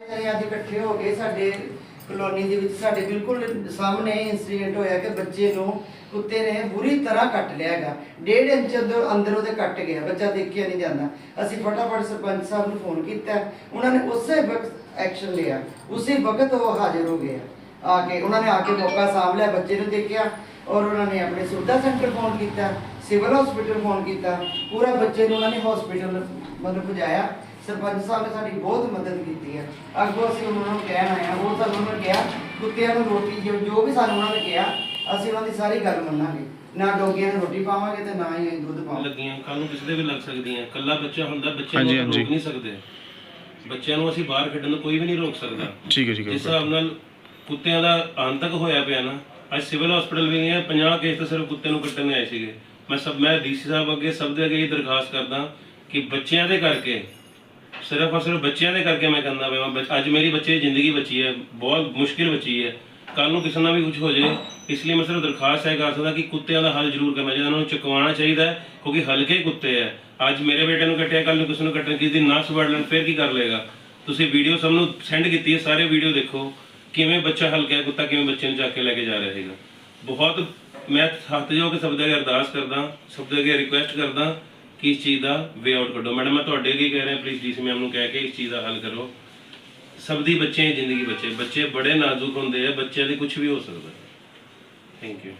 ਅਸੀਂ ਅੱਜ ਇਕੱਠੇ ਹੋ ਕੇ ਸਾਡੇ ਕਲੋਨੀ ਦੇ ਵਿੱਚ ਸਾਡੇ ਬਿਲਕੁਲ ਸਾਹਮਣੇ ਇਨਸੀਡੈਂਟ ਹੋਇਆ ਕਿ ਬੱਚੇ ਨੂੰ ਕੁੱਤੇ ਨੇ ਬੁਰੀ ਤਰ੍ਹਾਂ ਕੱਟ ਲਿਆ ਹੈਗਾ। ਡੇਢ ਇੰਚ ਅੰਦਰ ਅੰਦਰ ਉਹਦੇ ਕੱਟ ਗਿਆ, ਬੱਚਾ ਦੇਖਿਆ ਨਹੀਂ ਜਾਂਦਾ। ਅਸੀਂ ਫਟਾਫਟ ਸਰਪੰਚ ਸਾਹਿਬ ਨੂੰ ਫੋਨ ਕੀਤਾ। ਉਹਨਾਂ ਨੇ ਉਸੇ ਵਕਤ ਐਕਸ਼ਨ ਲਿਆ। ਉਸੇ ਵਕਤ ਉਹ ਹਾਜ਼ਰ ਹੋ ਗਏ ਆ। ਕੇ ਉਹਨਾਂ ਨੇ ਆ ਕੇ ਮੌਕਾ ਸਾਂਭ ਲਿਆ, ਬੱਚੇ ਨੂੰ ਦੇਖਿਆ ਔਰ ਉਹਨਾਂ ਨੇ ਆਪਣੇ ਸੁਵਿਧਾ ਸੈਂਟਰ ਫੋਨ ਕੀਤਾ, ਸਿਵਲ ਹਸਪੀਟਲ ਫੋਨ ਕੀਤਾ। ਪੂਰਾ ਬੱਚੇ ਨੂੰ ਉਹਨਾਂ ਨੇ ਹਸਪੀਟਲ ਮਤਲਬ ਪਹੁੰਚਾਇਆ ਸਰਪੰਚ ਸਾਹਿਬ ਨੇ ਸਾਡੀ ਬਹੁਤ ਮਦਦ ਕੀਤੀ ਹੈ। ਅੱਗੋਂ ਅਸੀਂ ਉਹਨਾਂ ਨੂੰ ਕਹਿਣ ਆਏ ਉਹ ਸਾਨੂੰ ਉਹਨਾਂ ਨੇ ਕਿਹਾ ਕੁੱਤਿਆਂ ਨੂੰ ਰੋਟੀ ਜੋ ਜੋ ਵੀ ਸਾਨੂੰ ਉਹਨਾਂ ਨੇ ਕਿਹਾ ਅਸੀਂ ਉਹਨਾਂ ਦੀ ਸਾਰੀ ਗੱਲ ਮੰਨਾਂਗੇ। ਨਾ ਡੋਗੀਆਂ ਨੂੰ ਰੋਟੀ ਪਾਵਾਂਗੇ ਤੇ ਨਾ ਹੀ ਅਸੀਂ ਦੁੱਧ ਪਾਵਾਂਗੇ। ਲੱਗੀਆਂ ਕੱਲ ਨੂੰ ਕਿਸੇ ਦੇ ਵੀ ਲੱਗ ਸਕਦੀਆਂ। ਕੱਲਾ ਬੱਚਾ ਹੁੰਦਾ ਬੱਚਿਆਂ ਹਾਂਜੀ, ਨੂੰ ਹਾਂਜੀ। ਰੋਕ ਨਹੀਂ ਸਕਦੇ। ਬੱਚਿਆਂ ਨੂੰ ਅਸੀਂ ਬਾਹਰ ਖੇਡਣ ਤੋਂ ਕੋਈ ਵੀ ਨਹੀਂ ਰੋਕ ਸਕਦਾ। ਠੀਕ ਹੈ ਠੀਕ ਜਿਸ ਹੈ ਹਿਸਾਬ ਨਾਲ ਕੁੱਤਿਆਂ ਦਾ ਆਂਤਕ ਹੋਇਆ ਪਿਆ ਨਾ ਅੱਜ ਸਿਵਲ ਹਸਪੀਟਲ ਵੀ ਗਏ 50 ਕੇਸ ਤਾਂ ਸਿਰਫ ਕੁੱਤੇ ਨੂੰ ਕੱਟਣ ਆਏ ਸੀਗੇ। ਮੈਂ ਸਭ ਮੈਂ ਡੀਸੀ ਸਾਹਿਬ ਅੱਗੇ ਸਭ ਦੇ ਅੱਗੇ ਇਹ ਦਰਖਾਸਤ ਕਰਦਾ ਕਿ ਬੱਚਿਆਂ ਦੇ ਕਰਕੇ ਸਿਰਫ ਔਰ ਸਿਰਫ ਬੱਚਿਆਂ ਦੇ ਕਰਕੇ ਮੈਂ ਕਹਿੰਦਾ ਪਿਆ ਬੱਚ- ਅੱਜ ਮੇਰੀ ਬੱਚੇ ਦੀ ਜ਼ਿੰਦਗੀ ਬਚੀ ਹੈ, ਬਹੁਤ ਮੁਸ਼ਕਿਲ ਬਚੀ ਹੈ। ਕੱਲ ਨੂੰ ਕਿਸੇ ਨਾਲ ਵੀ ਕੁਝ ਹੋ ਜਾਏ, ਇਸ ਲਈ ਮੈਂ ਸਿਰਫ ਦਰਖਾਸਤ ਹੈ ਕਰ ਸਕਦਾ ਕਿ ਕੁੱਤਿਆਂ ਦਾ ਹੱਲ ਜ਼ਰੂਰ ਕਰਨਾ ਚਾਹੀਦਾ, ਉਹਨਾਂ ਨੂੰ ਚੁਕਵਾਉਣਾ ਚਾਹੀਦਾ ਕਿਉਂਕਿ ਹਲਕੇ ਕੁੱਤੇ ਹੈ। ਅੱਜ ਮੇਰੇ ਬੇਟੇ ਨੂੰ ਕੱਟਿਆ ਕੱਲ ਨੂੰ ਕਿਸੇ ਨੂੰ ਕੱਟਣ, ਕਿਸੇ ਦੀ ਨਸ ਵੜ ਲੈਣ, ਫਿਰ ਕੀ ਕਰ ਲਏਗਾ? ਤੁਸੀਂ ਵੀਡੀਓ ਸਭ ਨੂੰ ਸੈਂਡ ਕੀਤੀ ਹੈ, ਸਾਰੇ ਵੀਡੀਓ ਦੇਖੋ, ਕਿਵੇਂ ਬੱਚਾ ਹਲਕਾ ਹੈ, ਕੁੱਤਾ ਕਿਵੇਂ ਬੱਚੇ ਨੂੰ ਚੱਕ ਕੇ ਲੈ ਕੇ ਜਾ ਰਿਹਾ ਸੀਗਾ ਬਹੁਤ ਮੈਂ ਹੱਥ ਜੋ ਕੇ ਸਭ ਦੇ ਅਰਦਾਸ ਕਰਦਾ, ਸਭ ਦੇ ਅੱਗੇ ਰਿਕੁਐਸਟ ਕਰਦਾ ਕਿ ਇਸ ਚੀਜ਼ ਦਾ ਵੇ ਆਊਟ ਕੱਢੋ। ਮੈਡਮ, ਮੈਂ ਤੁਹਾਡੇ ਅੱਗੇ ਕਹਿ ਰਿਹਾ ਪਲੀਜ਼ ਡੀਸੀ ਮੈਮ ਨੂੰ ਕਹਿ ਕੇ ਇਸ ਚੀਜ਼ ਦਾ ਹੱਲ ਕਰੋ। ਸਭ ਦੀ ਬੱਚੇ ਜ਼ਿੰਦਗੀ ਬੱਚੇ। ਬੱਚੇ ਬੜੇ ਨਾਜ਼ੁਕ ਹੁੰਦੇ ਆ, ਬੱਚਿਆਂ ਦੇ ਕੁਝ ਵੀ ਹੋ ਸਕਦਾ। Thank you